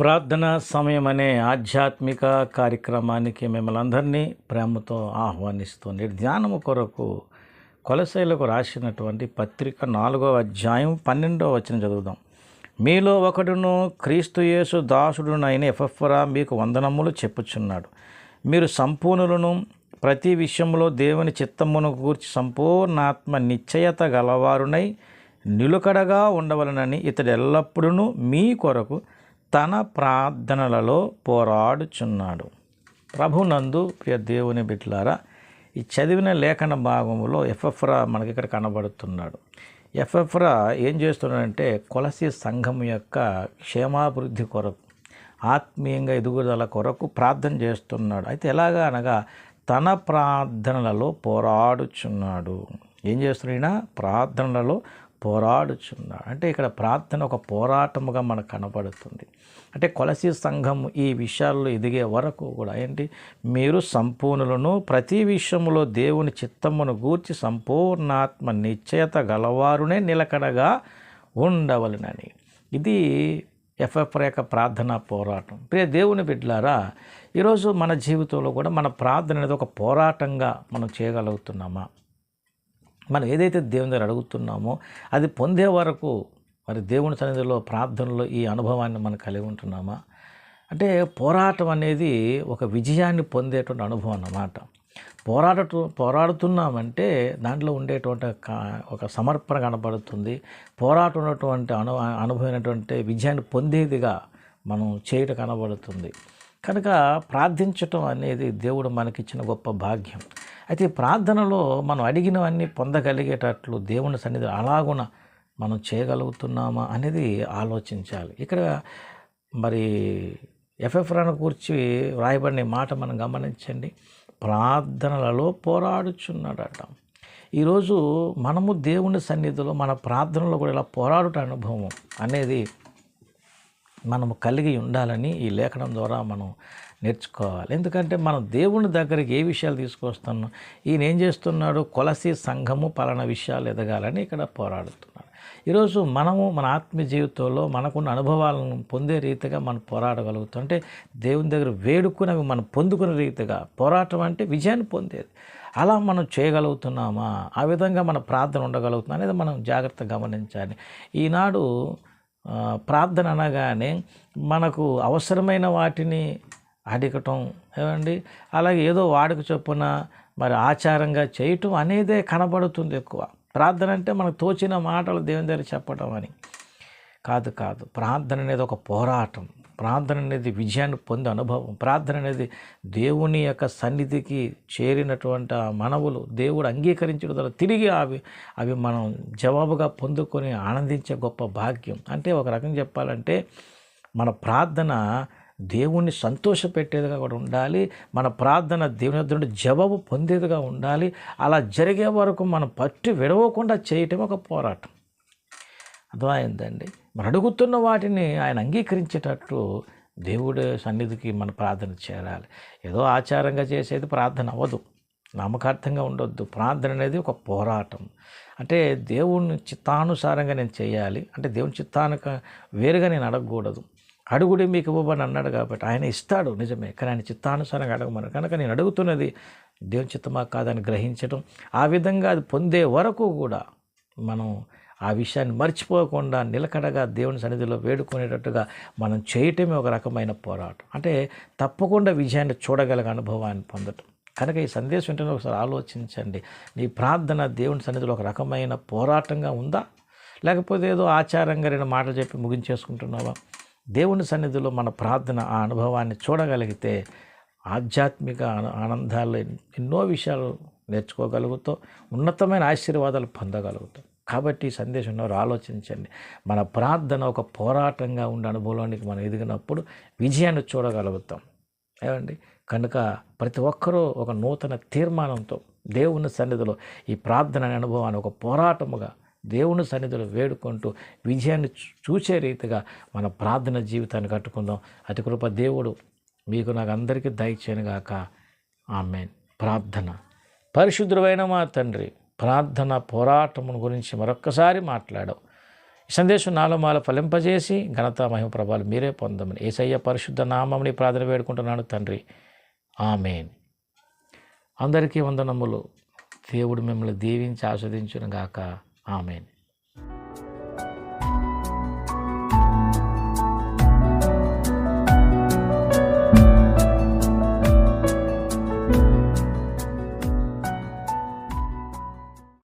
ప్రార్థన సమయం అనే ఆధ్యాత్మిక కార్యక్రమానికి మిమ్మల్ని అందరినీ ప్రేమతో ఆహ్వానిస్తుంది ధ్యానము కొరకు కొలసైలకు రాసినటువంటి పత్రిక నాలుగవ అధ్యాయం పన్నెండవ వచ్చిన చదువుదాం. మీలో ఒకడును క్రీస్తు యేసు దాసుడునైన ఎఫ్ఎఫ్రా మీకు వందనములు చెప్పుచున్నాడు. మీరు సంపూర్ణులను ప్రతి విషయంలో దేవుని చిత్తమును గూర్చి సంపూర్ణాత్మ నిశ్చయత గలవారునై నిలుకడగా ఉండవలనని ఇతడు ఎల్లప్పుడూ మీ కొరకు తన ప్రార్థనలలో పోరాడుచున్నాడు. ప్రభునందు ప్రియ దేవుని బిడ్డలారా ఈ చదివిన లేఖన భాగంలో ఎఫ్ఎఫ్రా మనకి ఇక్కడ కనబడుతున్నాడు. ఎఫ్ఎఫ్రా ఏం చేస్తున్నాడంటే కొలసి సంఘం యొక్క క్షేమాభివృద్ధి కొరకు ఆత్మీయంగా ఎదుగుదల కొరకు ప్రార్థన చేస్తున్నాడు. అయితే ఎలాగా అనగా తన ప్రార్థనలలో పోరాడుచున్నాడు. ఏం చేస్తున్నాడు ప్రార్థనలలో పోరాడుచున్నాడు అంటే ఇక్కడ ప్రార్థన ఒక పోరాటముగా మనకు కనపడుతుంది అంటే కొలసి సంఘం ఈ విషయాల్లో ఎదిగే వరకు కూడా ఏంటి? మీరు సంపూర్ణులను ప్రతి విషయంలో దేవుని చిత్తమును గూర్చి సంపూర్ణాత్మ నిశ్చయత గలవారునే నిలకడగా ఉండవలనని. ఇది ఎఫ్ఎఫ్ యొక్క ప్రార్థన పోరాటం. ప్రియ దేవుని బిడ్డలారా ఈరోజు మన జీవితంలో కూడా మన ప్రార్థన అనేది ఒక పోరాటంగా మనం చేయగలుగుతున్నామా? మనం ఏదైతే దేవుని దగ్గర అడుగుతున్నామో అది పొందే వరకు మరి దేవుని సన్నిధిలో ప్రార్థనలో ఈ అనుభవాన్ని మనం కలిగి ఉంటున్నామా? అంటే పోరాటం అనేది ఒక విజయాన్ని పొందేటువంటి అనుభవం అన్నమాట. పోరాడటం పోరాడుతున్నామంటే దాంట్లో ఉండేటువంటి కా- ఒక సమర్పణ కనబడుతుంది. పోరాటం ఉన్నటువంటి అను అనుభవమైనటువంటి విజయాన్ని పొందేదిగా మనం చేయటం కనబడుతుంది. కనుక ప్రార్థించటం అనేది దేవుడు మనకిచ్చిన గొప్ప భాగ్యం. అయితే ప్రార్థనలో మనం అడిగినవన్నీ పొందగలిగేటట్లు దేవుని సన్నిధి అలాగున మనం చేయగలుగుతున్నామా అనేది ఆలోచించాలి. ఇక్కడ మరి ఎఫ్ఎఫ్రాను కూర్చి వ్రాయబడిన మాట మనం గమనించండి. ప్రార్థనలలో పోరాడుచున్నాడట. ఈరోజు మనము దేవుని సన్నిధిలో మన ప్రార్థనలో కూడా ఇలా పోరాడుట అనుభవం అనేది మనము కలిగి ఉండాలని ఈ లేఖనం ద్వారా మనం నేర్చుకోవాలి. ఎందుకంటే మనం దేవుని దగ్గరికి ఏ విషయాలు తీసుకొస్తున్నాం? ఈయన ఏం చేస్తున్నాడు? కొలసి సంఘము పలానా విషయాలు ఎదగాలని ఇక్కడ పోరాడుతున్నాడు. ఈరోజు మనము మన ఆత్మీయ జీవితంలో మనకున్న అనుభవాలను పొందే రీతిగా మనం పోరాడగలుగుతాం. అంటే దేవుని దగ్గర వేడుకుని మనం పొందుకునే రీతిగా పోరాటం అంటే విజయాన్ని పొందేది. అలా మనం చేయగలుగుతున్నామా? ఆ విధంగా మన ప్రార్థన ఉండగలుగుతున్నా అనేది మనం జాగ్రత్తగా గమనించాలి. ఈనాడు ప్రార్థన అనగానే మనకు అవసరమైన వాటిని అడగటం ఏమండి? అలాగే ఏదో వాడుక చొప్పున మరి ఆచారంగా చేయటం అనేదే కనబడుతుంది ఎక్కువ. ప్రార్థన అంటే మనకు తోచిన మాటలు దేవుని దగ్గర చెప్పడం అని. కాదు కాదు. ప్రార్థన అనేది ఒక పోరాటం. ప్రార్థన అనేది విజయాన్ని పొందే అనుభవం. ప్రార్థన అనేది దేవుని యొక్క సన్నిధికి చేరినటువంటి ఆ మనవులు దేవుడు అంగీకరించడం ద్వారా తిరిగి అవి అవి మనం జవాబుగా పొందుకొని ఆనందించే గొప్ప భాగ్యం. అంటే ఒక రకం చెప్పాలంటే మన ప్రార్థన దేవుణ్ణి సంతోషపెట్టేదిగా కూడా ఉండాలి. మన ప్రార్థన దేవుని నుండి జవాబు పొందేదిగా ఉండాలి. అలా జరిగే వరకు మనం పట్టు విడవకుండా చేయటం ఒక పోరాటం. అర్థమైందండి? మనం అడుగుతున్న వాటిని ఆయన అంగీకరించేటట్లు దేవుడి సన్నిధికి మన ప్రార్థన చేరాలి. ఏదో ఆచారంగా చేసేది ప్రార్థన అవ్వదు. నామకార్థంగా ఉండొద్దు. ప్రార్థన అనేది ఒక పోరాటం. అంటే దేవుని చిత్తానుసారంగా నేను చేయాలి. అంటే దేవుని చిత్తానుక వేరుగా నేను అడగకూడదు. అడుగుడి మీకు ఇవ్వబని అన్నాడు కాబట్టి ఆయన ఇస్తాడు నిజమే. కానీ ఆయన చిత్తానుసారంగా అడగమను. కనుక నేను అడుగుతున్నది దేవుని చిత్తమా కాదని గ్రహించడం ఆ విధంగా అది పొందే వరకు కూడా మనం ఆ విషయాన్ని మర్చిపోకుండా నిలకడగా దేవుని సన్నిధిలో వేడుకునేటట్టుగా మనం చేయటమే ఒక రకమైన పోరాటం. అంటే తప్పకుండా విజయాన్ని చూడగలిగే అనుభవాన్ని పొందటం. కనుక ఈ సందేశం ఏంటంటే ఒకసారి ఆలోచించండి. నీ ప్రార్థన దేవుని సన్నిధిలో ఒక రకమైన పోరాటంగా ఉందా? లేకపోతే ఏదో ఆచారంగా రెండు మాటలు చెప్పి ముగించేసుకుంటున్నావా? దేవుని సన్నిధిలో మన ప్రార్థన ఆ అనుభవాన్ని చూడగలిగితే ఆధ్యాత్మిక ఆనందాలు ఎన్నో విషయాలు నేర్చుకోగలుగుతాం ఉన్నతమైన ఆశీర్వాదాలు పొందగలుగుతాం కాబట్టి సందేశం ఉన్నవారు ఆలోచించండి. మన ప్రార్థన ఒక పోరాటంగా ఉండే అనుభవంలోనికి మనం ఎదిగినప్పుడు విజయాన్ని చూడగలుగుతాం. ఏమండి? కనుక ప్రతి ఒక్కరూ ఒక నూతన తీర్మానంతో దేవుని సన్నిధిలో ఈ ప్రార్థన అనే అనుభవాన్ని ఒక పోరాటముగా దేవుని సన్నిధిలో వేడుకుంటూ విజయాన్ని చూసే రీతిగా మన ప్రార్థన జీవితాన్ని కట్టుకుందాం. అతి కృప దేవుడు మీకు నాకు అందరికీ దయచేయనుగాక ఆమెన్. ప్రార్థన. పరిశుద్ధుడైన మా తండ్రి ప్రార్థన పోరాటమును గురించి మరొక్కసారి మాట్లాడవు. ఈ సందేశం నాలో మాల ఫలింపజేసి ఘనత మహిమ ప్రభావాలు మీరే పొందమని ఏసయ్య పరిశుద్ధ నామముని ప్రార్థన వేడుకుంటున్నాను తండ్రి. ఆమెన్. అందరికీ వందనములు. దేవుడు మిమ్మల్ని దీవించి ఆస్వాదించును గాక ఆమెన్.